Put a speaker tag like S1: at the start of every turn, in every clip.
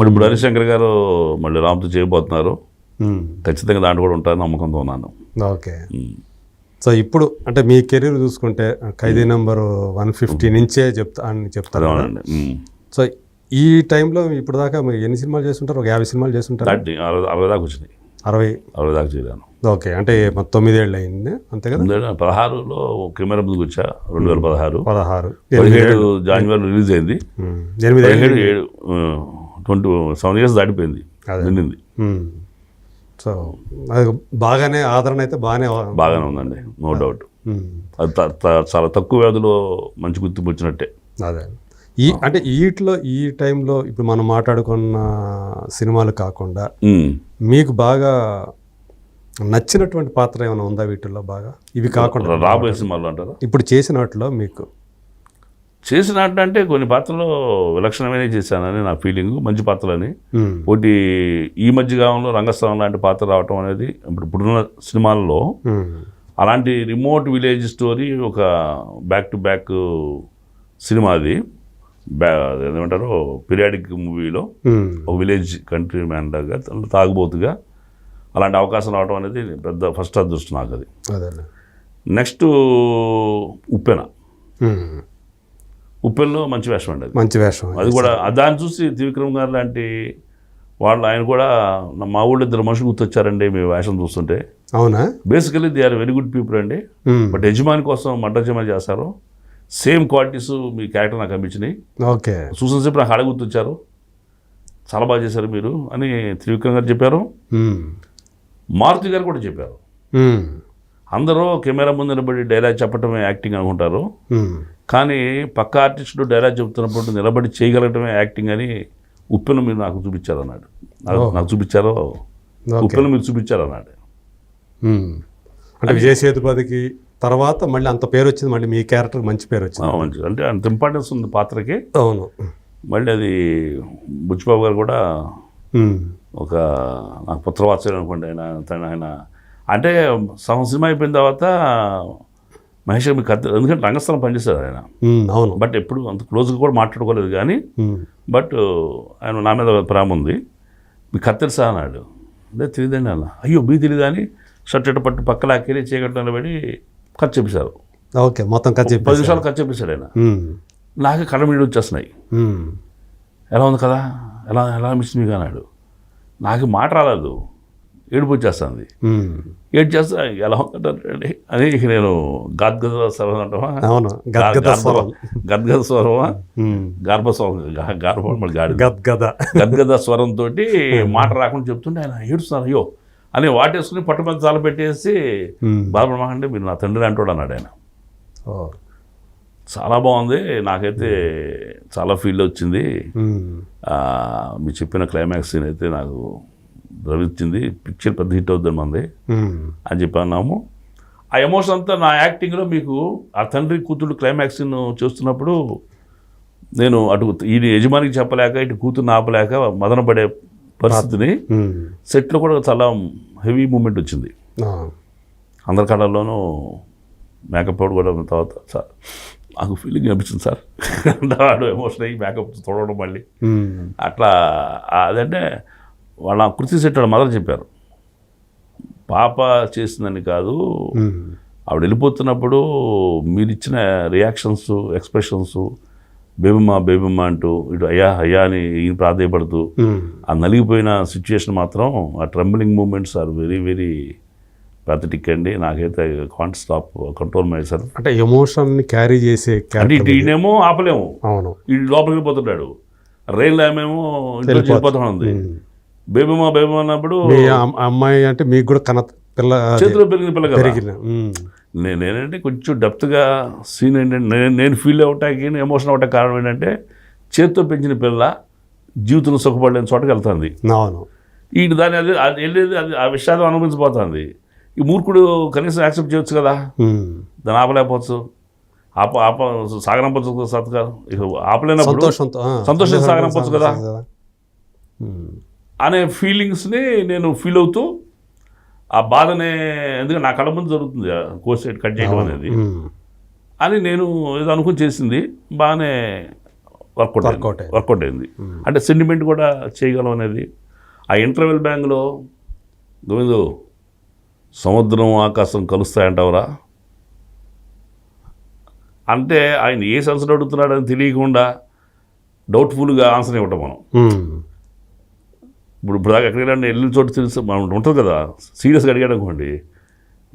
S1: మరి ఇప్పుడు హరిశంకర్ గారు మళ్ళీ రామ్తో చేయబోతున్నారు. ఖచ్చితంగా దాంట్లో కూడా ఉంటారని నమ్మకంతో ఉన్నాను.
S2: ఓకే. సో ఇప్పుడు అంటే మీ కెరీర్ చూసుకుంటే ఖైదీ నెంబర్ వన్ ఫిఫ్టీ నుంచే చెప్తా అని చెప్తారు. సో ఈ టైంలో ఇప్పుడు దాకా మీరు ఎన్ని సినిమాలు చేస్తుంటారు? ఒక యాభై సినిమాలు చేస్తుంటారు?
S1: అరవై అరవై దాకా వచ్చినాయి.
S2: అరవై?
S1: అరవై దాకా చేయలేను
S2: ఓకే అంటే తొమ్మిదేళ్ళు అయింది అంతే కదా?
S1: పదహారులో కెమెరా ముందుకు వచ్చా రెండు వేల పదహారు.
S2: పదహారు.
S1: పదిహేడు జనవరి రిలీజ్ అయింది.
S2: ఎనిమిది
S1: ఏడు ట్వంటీ సెవెన్ ఇయర్స్ దాటిపోయింది. నిండింది.
S2: సో అది బాగానే ఆదరణ అయితే బాగానే
S1: బాగానే ఉందండి నో డౌట్. అది చాలా తక్కువ వ్యవధిలో మంచి గుర్తింపు వచ్చినట్టే
S2: అదే ఈ అంటే వీటిలో ఈ టైంలో ఇప్పుడు మనం మాట్లాడుకున్న సినిమాలు కాకుండా. మీకు బాగా నచ్చినటువంటి పాత్ర ఏమైనా ఉందా వీటిల్లో బాగా ఇవి కాకుండా
S1: రాబోయే సినిమాలు అంటారా
S2: ఇప్పుడు చేసిన వాటిలో మీకు
S1: చేసిన అంటే కొన్ని పాత్రలు విలక్షణమైన చేశానని నా ఫీలింగ్ మంచి పాత్రలని. ఒకటి ఈ మధ్య కాలంలో రంగస్థలం లాంటి పాత్ర రావటం అనేది ఇప్పుడు ఇప్పుడున్న సినిమాల్లో. అలాంటి రిమోట్ విలేజ్ స్టోరీ ఒక బ్యాక్ టు బ్యాక్ సినిమా అది ఏమంటారు పీరియాడిక్ మూవీలో. ఒక విలేజ్ కంట్రీ మ్యాన్ లాగా తాగుబోతుగా అలాంటి అవకాశం రావడం అనేది పెద్ద ఫస్ట్ అదృష్టం నాకు అది నెక్స్ట్ ఉప్పెన. ఉప్పెనలో మంచి వేషం అండి
S2: మంచి వేషం
S1: అది కూడా దాన్ని చూసి త్రివిక్రమ్ గారు లాంటి వాళ్ళు ఆయన కూడా మా ఊళ్ళో ఇద్దరు మనుషులు గుర్తొచ్చారండి మీ వేషం చూస్తుంటే.
S2: అవునా?
S1: Basically they are very good people అండి. బట్ యజమాని కోసం మడ్డజమా చేస్తారు సేమ్ క్వాలిటీస్ మీ క్యారెక్టర్ నాకు అనిపించినాయి.
S2: ఓకే.
S1: చూసిన సేపు నాకు అడగ గుర్తొచ్చారు. చాలా బాగా చేశారు మీరు అని త్రివిక్రమ్ గారు చెప్పారు.
S2: మ్మ్.
S1: మారుతి గారు కూడా చెప్పారు.
S2: మ్మ్.
S1: అందరూ కెమెరా ముందు నిలబడి డైలాగ్ చెప్పటమే యాక్టింగ్ అనుకుంటారు. కానీ పక్క ఆర్టిస్టులు డైలాగ్ చెబుతున్నప్పుడు నిలబడి చేయగలగటమే యాక్టింగ్ అని ఉప్పెను మీరు నాకు చూపించారు అన్నాడు నాకు చూపించారో? ఉప్పెను మీరు చూపించారు అన్నాడు.
S2: అంటే విజయ్ సేతుపతికి తర్వాత మళ్ళీ అంత పేరు వచ్చింది మళ్ళీ మీ క్యారెక్టర్ మంచి పేరు వచ్చింది.
S1: మంచిది అంటే అంత ఇంపార్టెన్స్ ఉంది పాత్రకి.
S2: అవును.
S1: మళ్ళీ అది బుచ్చిబాబు గారు కూడా. ఒక నాకు పుత్రవాత్సల్యం అనుకోండి ఆయన తన ఆయన అంటే సినిమా అయిపోయిన తర్వాత మహేష్ మీకు అర్థం ఎందుకంటే రంగస్థలం పనిచేశారు ఆయన.
S2: అవును.
S1: బట్ ఎప్పుడు అంత క్లోజ్గా కూడా మాట్లాడుకోలేదు కానీ. బట్ ఆయన నా మీద ప్రేమ ఉంది. మీకు కత్తెరసా అన్నాడు. అంటే తెలియదండి అన్న. అయ్యో మీ తెలియదా అని షర్ట్ పట్టు పక్క లాక్కెళ్ళి చీకటి నిలబడి ఖర్చు చెప్పేశారు.
S2: ఓకే మొత్తం కథ
S1: పది నిమిషాలు ఖర్చు చెప్పేశాడు ఆయన. నాకు కళ్ళ మీద వచ్చేస్తున్నాయి. ఎలా ఉంది కదా? ఎలా ఎలా అనిపిస్తుంది మీకు అన్నాడు. నాకు మాట రాలేదు. ఏడుపు వచ్చేస్తుంది. ఏడు చేస్తా ఎలా ఉందంటే అని ఇక నేను గద్గద స్వరం అంటావా?
S2: అవును. గద్గద స్వరం.
S1: గద్గద స్వరమా. గర్భస్వరం గర్భం మళ్ళీ గాడి
S2: గద్గద.
S1: గద్గద స్వరంతో మాట రాకుండా చెప్తుంటే ఆయన ఏడుస్తున్నారు. అయ్యో అని వాటేసుకుని పట్టు మీద చాలా పెట్టేసి. బాలబ్రహ్మాండే మీరు నా తండ్రి అంటాడు అన్నాడు ఆయన. చాలా బాగుంది. నాకైతే చాలా ఫీల్ వచ్చింది. మీరు చెప్పిన క్లైమాక్స్ సీన్ అయితే నాకు ద్రవించింది పిక్చర్ పెద్ద హిట్ అవుద్ది మంది. అని చెప్పి అన్నాము ఆ ఎమోషన్ అంతా నా యాక్టింగ్లో మీకు ఆ తండ్రి కూతురు క్లైమాక్స్ చూస్తున్నప్పుడు నేను అటు ఈ యజమానికి చెప్పలేక ఇటు కూతురు ఆపలేక మదన పడే పరిస్థితిని. సెట్లో కూడా చాలా హెవీ మూమెంట్ వచ్చింది. అందరి కళల్లోనూ మేకప్ పౌడర్ కూడా ఉన్న తర్వాత సార్ నాకు ఫీలింగ్ అనిపించింది సార్ వాడు ఎమోషన్ అయ్యి మేకప్ తోడవడం మళ్ళీ. అట్లా అదంటే వాళ్ళ వాళ్ళ మదర్ చెప్పారు. పాప చేసిందని కాదు. ఆవిడ వెళ్ళిపోతున్నప్పుడు మీరు ఇచ్చిన రియాక్షన్స్ ఎక్స్ప్రెషన్స్ బేబమ్మ బేబమ్మ అంటూ ఇటు అయ్యా అయ్యా అని ప్రాధాయపడుతూ. ఆ నలిగిపోయిన సిచ్యుయేషన్ మాత్రం ఆ trembling moments are very very pathetic అండి. నాకైతే can't stop control myself
S2: అంటే ఎమోషన్ క్యారీ చేసే
S1: అంటే ఇటు ఈయనేమో ఆపలేము.
S2: అవును.
S1: ఈ లోపలికి వెళ్ళిపోతున్నాడు రైలు ఏమేమో ఇంట్లో ఉంది.
S2: మ్మ్.
S1: బేబమ్మ బేబమ్మ అన్నప్పుడు
S2: మీ అమ్మాయి అంటే మీకు కూడా కన పిల్ల
S1: చేతిలో పెరిగిన పిల్ల కదా?
S2: పెరిగిన మ్మ్.
S1: నేను నేనంటే కొంచెం డెప్త్గా సీన్ ఏంటంటే నేను నేను ఫీల్ అవటానికి ఎమోషన్ అవటానికి కారణం ఏంటంటే చేతితో పెంచిన పిల్ల జీవితంలో సుఖపడలేని చోటకి వెళ్తుంది.
S2: అవును.
S1: ఈ దాని అది అది వెళ్ళేది అది ఆ విషయాలు అనుభవించబోతుంది. ఈ మూర్ఖుడు కనీసం యాక్సెప్ట్ చేయొచ్చు కదా. దాన్ని ఆపలేకపోవచ్చు. ఆప ఆప సాగనంపచ్చు సత్కారం? ఇక ఆపలేనప్పుడు
S2: సంతోషంతో
S1: సంతోషం సాగనంపొచ్చు కదా. అనే ఫీలింగ్స్ని నేను ఫీల్ అవుతూ ఆ బాధనే ఎందుకంటే నా కళ్ళ ముందు జరుగుతుంది కోర్స్ కట్ చేయడం అనేది. అని నేను ఏదో అనుకుని చేసింది బాగానే వర్కౌట్ అయింది. వర్కౌట్ అయింది. అంటే సెంటిమెంట్ కూడా చేయగలం అనేది. ఆ ఇంటర్వెల్ బ్యాంక్లో గోవిందు సముద్రం ఆకాశం కలుస్తాయంటావురా? అంటే ఆయన ఏ సెన్సర్ అడుగుతున్నాడని తెలియకుండా డౌట్ఫుల్గా ఆన్సర్ ఇవ్వటం మనం. ఇప్పుడు ఇప్పుడు దాకా ఎక్కడికి వెళ్ళిన చోటు తెలుసు మనం ఉంటుంది కదా సీరియస్గా అడిగాడు అనుకోండి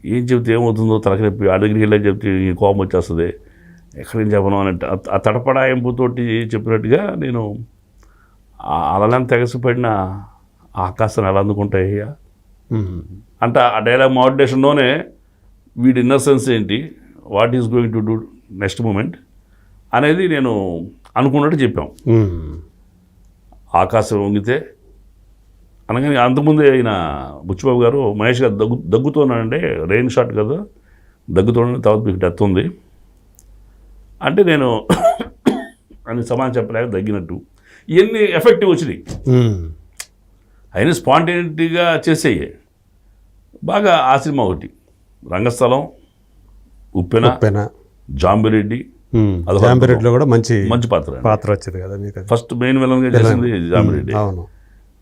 S1: ఏం చెప్తే ఏమవుతుందో తలకనొప్పి ఆ దగ్గరికి వెళ్ళి చెప్తే ఈ కోపం వచ్చేస్తుంది ఎక్కడేం చెప్పను అని అంటే ఆ- తడపడాయింపుతోటి చెప్పినట్టుగా నేను అలలను తెగసిపడిన ఆకాశం ఎలా అందుకుంటాయ్యా
S2: ఉమ్.
S1: అంటే ఆ డైలాగ్ మాడ్యులేషన్లోనే వీడి ఇన్నర్ ఏంటి what is going to do next moment అనేది నేను అనుకున్నట్టు చెప్పాం. ఆకాశం వంగితే అనగానే అంతకుముందే ఆయన బుచ్చిబాబు గారు మహేష్ గారు దగ్గు దగ్గుతున్నానంటే రెయిన్ షాట్ కదా దగ్గుతున్నాను తర్వాత మీకు డెత్ ఉంది. అంటే నేను అని సమాధానం చెప్పలేక దగ్గినట్టు. ఇవన్నీ ఎఫెక్టివ్ వచ్చినాయి. అయినా స్పాంటేనిటీగా చేసేయే. బాగా ఆ సినిమా ఒకటి. రంగస్థలం ఉప్పెన
S2: ఉప్పెన.
S1: జాంబిరెడ్డి
S2: జాంబిరెడ్డిలో కూడా మంచి
S1: మంచి పాత్ర
S2: పాత్ర వచ్చింది కదా మీకు.
S1: ఫస్ట్ మెయిన్ విలన్గా చేసింది జాంబిరెడ్డి.
S2: అవును.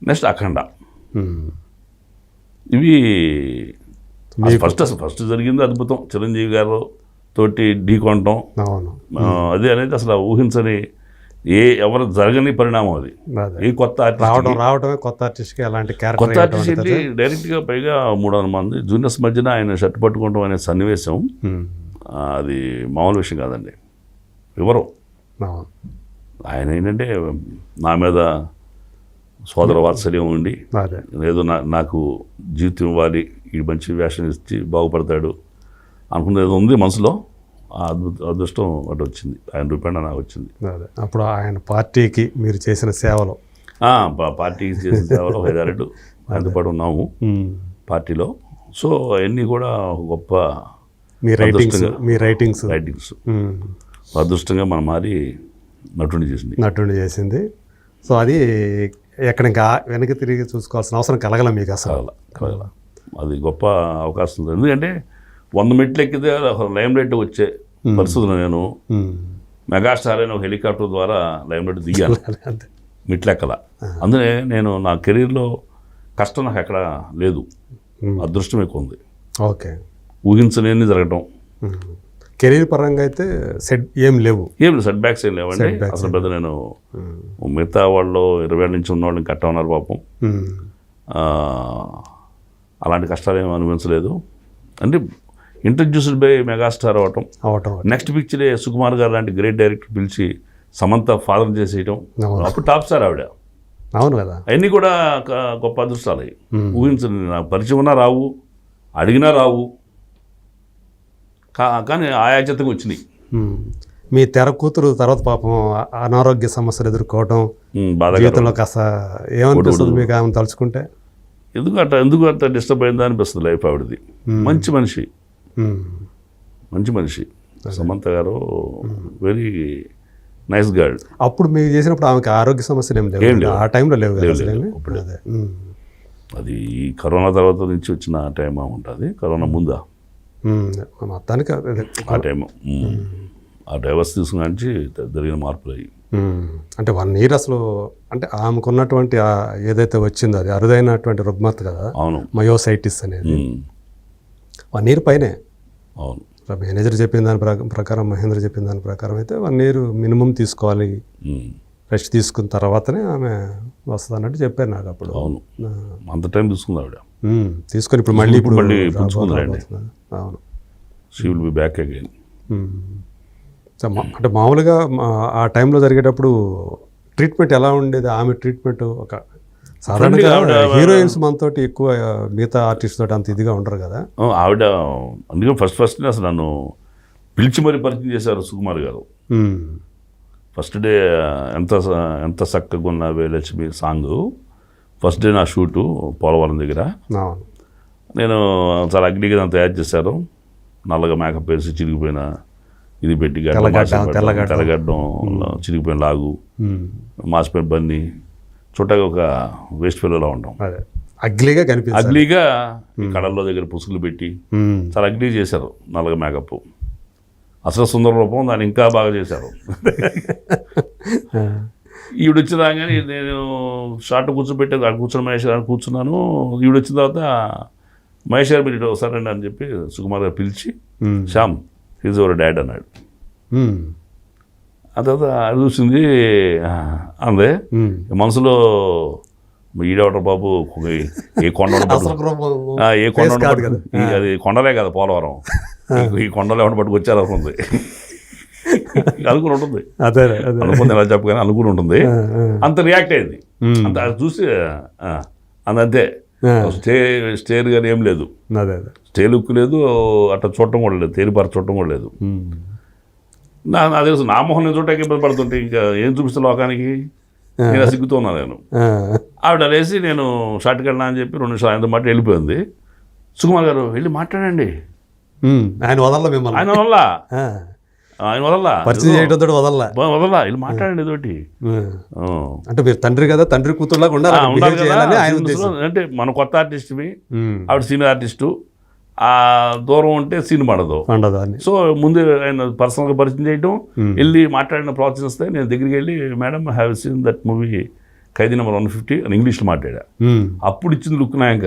S1: నెక్స్ట్ అఖండ. ఇవి ఫస్ట్ అసలు ఫస్ట్ జరిగింది అద్భుతం. చిరంజీవి గారు తోటి ఢీ కొనటం. అది అనేది అసలు ఊహించని ఏ ఎవరు జరగని పరిణామం అది. ఏ కొత్త
S2: రావడం రావడమే కొత్త ఆర్టిస్ట్కి అలాంటి
S1: కొత్త ఆర్టిస్ట్ డైరెక్ట్గా పైగా మూడు వందల మంది జూనియర్స్ మధ్యన ఆయన షర్ట్ పట్టుకోవడం అనే సన్నివేశం. అది మామూలు విషయం కాదండి. వివరం. ఆయన ఏంటంటే నా మీద సోదర వాత్సల్యం ఉండి ఏదో నా నాకు జీవితం ఇవ్వాలి ఈ మంచి వేషం ఇచ్చి బాగుపడతాడు అనుకున్నది ఏదో ఉంది మనసులో ఆ అద్భుత అదృష్టం అటు వచ్చింది ఆయన రూపాయన నాకు వచ్చింది.
S2: అప్పుడు ఆయన పార్టీకి మీరు చేసిన సేవలు.
S1: పార్టీకి చేసిన సేవలో ఐదారెడ్డు అందుబాటు ఉన్నాము. పార్టీలో. సో అవన్నీ కూడా గొప్ప
S2: మీ రైటింగ్స్. మీ రైటింగ్స్.
S1: రైటింగ్స్. అదృష్టంగా మనం మారి నటుని చేసింది.
S2: నటుండి చేసింది. సో అది ఎక్కడ ఇంకా వెనక్కి తిరిగి చూసుకోవాల్సిన అవసరం కలగల మీకు అసలు?
S1: కలగల అది గొప్ప అవకాశం ఉంది. ఎందుకంటే వంద మెట్లు ఎక్కితే లైమ్ లైట్ వచ్చే పరిస్థితులు నేను. మెగాస్టార్ అయిన ఒక హెలికాప్టర్ ద్వారా లైమ్ లైట్ దిగాను. మెట్లెక్కల అందుకే నేను నా కెరీర్లో కష్టం నాకు ఎక్కడ లేదు. అదృష్టం ఎక్కువ ఉంది.
S2: ఓకే.
S1: ఊహించలేని జరగటం.
S2: కెరీర్ పరంగా అయితే సెట్ ఏం లేవు.
S1: ఏం లేదు సెట్ బ్యాక్స్ ఏం లేవండి. అసలు పెద్ద నేను మిగతా వాళ్ళు ఇరవై ఏళ్ళ నుంచి ఉన్న వాళ్ళని కట్ట ఉన్నారు పాపం. ఆ, అలాంటి కష్టాలు ఏమి అనిపించలేదు. అంటే ఇంట్రడ్యూస్డ్ బై మెగాస్టార్ అవటం.
S2: అవటం
S1: నెక్స్ట్ పిక్చరే సుకుమార్ గారు లాంటి గ్రేట్ డైరెక్టర్ పిలిచి సమంత ఫాదర్ చేసేయటం. అప్పుడు టాప్ స్టార్ ఆవిడ.
S2: అవును కదా.
S1: అవన్నీ కూడా గొప్ప అదృష్టాలు ఊహించండి నాకు పరిచయం ఉన్నా రావు అడిగినా రావు. కానీ ఆయాచితంగా వచ్చినాయి.
S2: మీ తెర కూతురు తర్వాత పాపం అనారోగ్య సమస్యలు ఎదుర్కోవడం జీవితంలో కాస్త ఏమనిపిస్తుంది మీకు ఆమె తలుచుకుంటే?
S1: ఎందుకు అట్లా ఎందుకు అంత డిస్టర్బ్ అయిందా అనిపిస్తుంది లైఫ్ ఆవిడది. మంచి మనిషి. మంచి మనిషి. సమంత గారు వెరీ నైస్ గర్ల్
S2: అప్పుడు మీరు చేసినప్పుడు ఆమెకి ఆరోగ్య సమస్యలు ఏం లేవు. ఆ టైంలో లేవు. అదే.
S1: కరోనా తర్వాత నుంచి వచ్చిన టైం ఉంటుంది. కరోనా ముందా.
S2: మొత్తానికి.
S1: ఆ టైం ఆ డైవర్స్ తీసుకున్న నుంచి జరిగిన మార్పులు అయ్యి.
S2: అంటే వన్ ఇయర్ అసలు అంటే ఆమెకున్నటువంటి ఏదైతే వచ్చిందో అది అరుదైనటువంటి రుగ్మత కదా
S1: అవును.
S2: మయోసైటిస్ అనేది. వన్ ఇయర్ పైనే.
S1: అవును.
S2: మేనేజర్ చెప్పిన దాని ప్రక- ప్రకారం మహేంద్ర చెప్పిన దాని ప్రకారం అయితే వన్ ఇయర్ మినిమం తీసుకోవాలి. రెస్ట్ తీసుకున్న తర్వాతనే ఆమె వస్తుంది అన్నట్టు చెప్పారు నాకు అప్పుడు.
S1: అవును. అంత టైం తీసుకుంది ఆవిడ.
S2: తీసుకొని ఇప్పుడు మళ్ళీ ఇప్పుడు
S1: మళ్ళీ.
S2: అవును.
S1: She will be back again
S2: అంటే మామూలుగా ఆ టైంలో జరిగేటప్పుడు ట్రీట్మెంట్ ఎలా ఉండేది? ఆమె ట్రీట్మెంట్ ఒక సాధారణంగా హీరోయిన్స్ మనతోటి ఎక్కువ మిగతా ఆర్టిస్ట్ తోటి అంత ఇదిగా ఉండరు కదా?
S1: ఆవిడ అందుకే ఫస్ట్ ఫస్ట్ అసలు నన్ను పిలిచి మరీ పరిచయం చేశారు సుకుమార్ గారు. ఫస్ట్ డే ఎంత ఎంత చక్కగా ఉన్నవే లక్ష్మి సాంగ్. ఫస్ట్ డే నా షూటు పోలవరం దగ్గర.
S2: అవును.
S1: నేను చాలా అగ్నిగా దాన్ని తయారు చేశారు. నల్లగా మేకప్ వేసి చిరిగిపోయిన ఇది పెట్టి గడ్డం
S2: తెల్లగడ్డ,
S1: చిరిగిపోయిన లాగు. మాసిపోయిన బన్ని చుట్టగా ఒక వేస్ట్ ఫెలోలా ఉంటాం.
S2: అగ్లీగా కనిపిస్తుంది
S1: అగ్లీగా కడల్లో దగ్గర పుసుగులు పెట్టి. చాలా అగ్లీ చేశారు నల్లగా మేకప్. అసలు సుందర రూపం దాన్ని ఇంకా బాగా చేశారు. ఈవిడ వచ్చిన రాగానే నేను షార్ట్ కూర్చోబెట్టి అక్కడ కూర్చొని మహేష్ కూర్చున్నాను. ఈవిడ వచ్చిన తర్వాత మహేష్ గారు మీరు ఇటు వస్తారండి అని చెప్పి సుకుమార్ గారు పిలిచి. శ్యామ్ ఈజ్ అవర్ డాడ్ అన్నాడు. ఆ తర్వాత అది చూసింది అందే. మనసులో ఈడవట బాబు ఏ కొండ ఏ కొండ అది కొండలే కదా పోలవరం ఈ- కొండలు ఏమన్నా పట్టుకు వచ్చారు అనుకుంది అనుకుని ఉంటుంది
S2: అదే అదే
S1: అనుకుంది ఎలా చెప్పగానే అనుకుని ఉంటుంది. అంత రియాక్ట్ అయింది. అంత అది చూసి ఆ. స్టే స్టేర్ కానీ ఏం లేదు.
S2: అదే అదే.
S1: స్టే లుక్ లేదు అట్లా చూడటం కూడా లేదు తేలిపారు చూడటం కూడా లేదు. నా నాకు తెలుసు నా మొహం నేను చూడటానికి ఇబ్బంది పడుతుంటే ఇంకా ఏం చూపిస్తా లోకానికి? నేను సిగ్గుతూ ఉన్నాను నేను?
S2: ఆ.
S1: ఆవిడ లేసి నేను షార్ట్కి వెళ్ళినా అని చెప్పి రెండు నిమిషాలు ఆయనతో మాట వెళ్ళిపోయింది. సుకుమార్ గారు వెళ్ళి మాట్లాడండి.
S2: ఆయన వదల్ల మిమ్మల్ని.
S1: ఆయన వదల్ల?
S2: ఆ.
S1: ఆయన వదల్లా?
S2: పరిచయం చేయడంతో వదల్ల?
S1: వదల్లా? వెళ్ళి మాట్లాడండి ఇదోటి.
S2: అంటే మీరు తండ్రి కదా తండ్రి కూతురులాగా ఉండాలి ఆయన ఉద్దేశం.
S1: అంటే మన కొత్త ఆర్టిస్ట్వి. ఆవిడ సీనియర్ ఆర్టిస్టు ఆ దూరం ఉంటే సీన్ పడదు సో ముందు ఆయన పర్సనల్గా పరిచయం చేయడం వెళ్ళి మాట్లాడిన ప్రోత్సహిస్తే నేను దగ్గరికి వెళ్ళి madam have seen that movie Khaidi number one fifty అని ఇంగ్లీష్లో మాట్లాడా. అప్పుడు ఇచ్చింది లుక్ నాయక